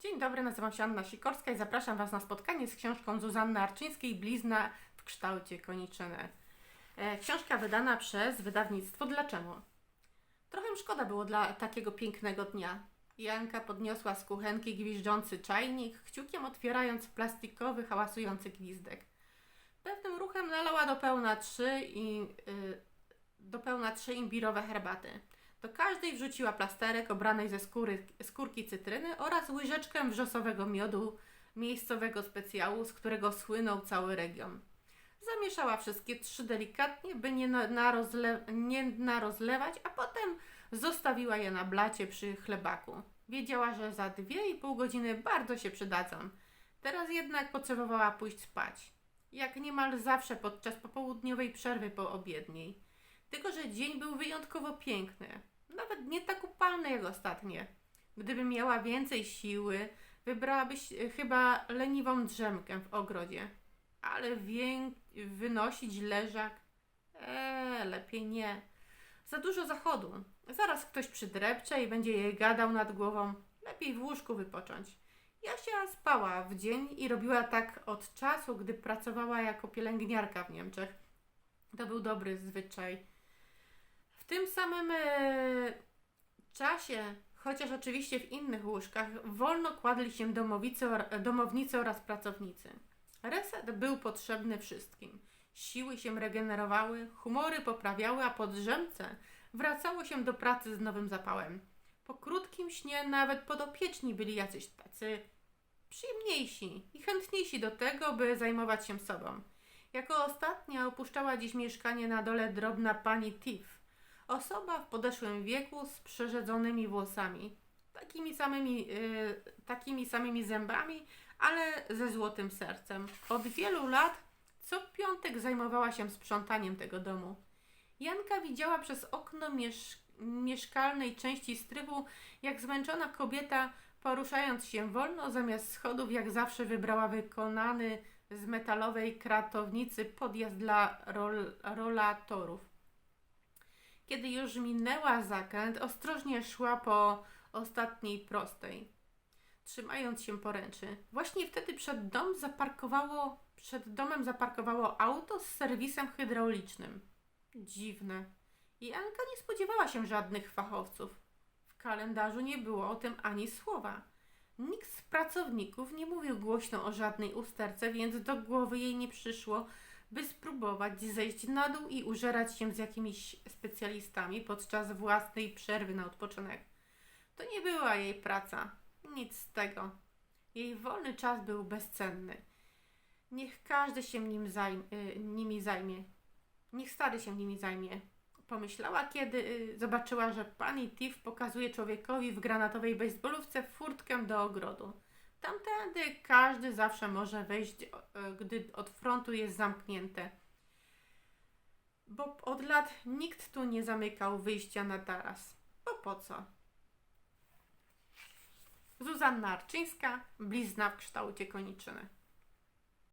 Dzień dobry, nazywam się Anna Sikorska i zapraszam Was na spotkanie z książką Zuzanny Arczyńskiej Blizna w kształcie koniczyny. E, Książka wydana przez wydawnictwo Dlaczego? Trochę szkoda było dla takiego pięknego dnia. Janka podniosła z kuchenki gwiżdżący czajnik, kciukiem otwierając plastikowy, hałasujący gwizdek. Pewnym ruchem nalała do pełna trzy i y, do pełna trzy imbirowe herbaty. Do każdej wrzuciła plasterek obranej ze skóry, skórki cytryny oraz łyżeczkę wrzosowego miodu, miejscowego specjału, z którego słynął cały region. Zamieszała wszystkie trzy delikatnie, by nie, na, na rozle, nie narozlewać, a potem zostawiła je na blacie przy chlebaku. Wiedziała, że za dwie i pół godziny bardzo się przydadzą. Teraz jednak potrzebowała pójść spać. Jak niemal zawsze podczas popołudniowej przerwy poobiedniej. Tylko, że dzień był wyjątkowo piękny. Nawet nie tak upalny jak ostatnie. Gdyby miała więcej siły, wybrałabyś e, chyba leniwą drzemkę w ogrodzie. Ale wynosić leżak? Eee, lepiej nie. Za dużo zachodu. Zaraz ktoś przydrepcze i będzie jej gadał nad głową. Lepiej w łóżku wypocząć. Jasia spała w dzień i robiła tak od czasu, gdy pracowała jako pielęgniarka w Niemczech. To był dobry zwyczaj. Tym samym e, czasie, chociaż oczywiście w innych łóżkach, wolno kładli się domownicy oraz pracownicy. Reset był potrzebny wszystkim. Siły się regenerowały, humory poprawiały, a po drzemce wracało się do pracy z nowym zapałem. Po krótkim śnie nawet podopieczni byli jacyś tacy przyjemniejsi i chętniejsi do tego, by zajmować się sobą. Jako ostatnia opuszczała dziś mieszkanie na dole drobna pani Tiff. Osoba w podeszłym wieku z przerzedzonymi włosami, takimi samymi, y, takimi samymi zębami, ale ze złotym sercem. Od wielu lat co piątek zajmowała się sprzątaniem tego domu. Janka widziała przez okno miesz- mieszkalnej części strychu, jak zmęczona kobieta, poruszając się wolno, zamiast schodów, jak zawsze wybrała wykonany z metalowej kratownicy podjazd dla rol- rolatorów. Kiedy już minęła zakręt, ostrożnie szła po ostatniej prostej, trzymając się poręczy. Właśnie wtedy przed dom zaparkowało, przed domem zaparkowało auto z serwisem hydraulicznym. Dziwne. I Anka nie spodziewała się żadnych fachowców. W kalendarzu nie było o tym ani słowa. Nikt z pracowników nie mówił głośno o żadnej usterce, więc do głowy jej nie przyszło, by spróbować zejść na dół i użerać się z jakimiś specjalistami podczas własnej przerwy na odpoczynek. To nie była jej praca. Nic z tego. Jej wolny czas był bezcenny. Niech każdy się nim zajm- y, nimi zajmie. Niech stary się nimi zajmie. Pomyślała, kiedy y, zobaczyła, że pani Tiff pokazuje człowiekowi w granatowej bejsbolówce furtkę do ogrodu. Tamtędy każdy zawsze może wejść, e, gdy od frontu jest zamknięte. Bo od lat nikt tu nie zamykał wyjścia na taras. Bo po co? Zuzanna Arczyńska, blizna w kształcie koniczyny.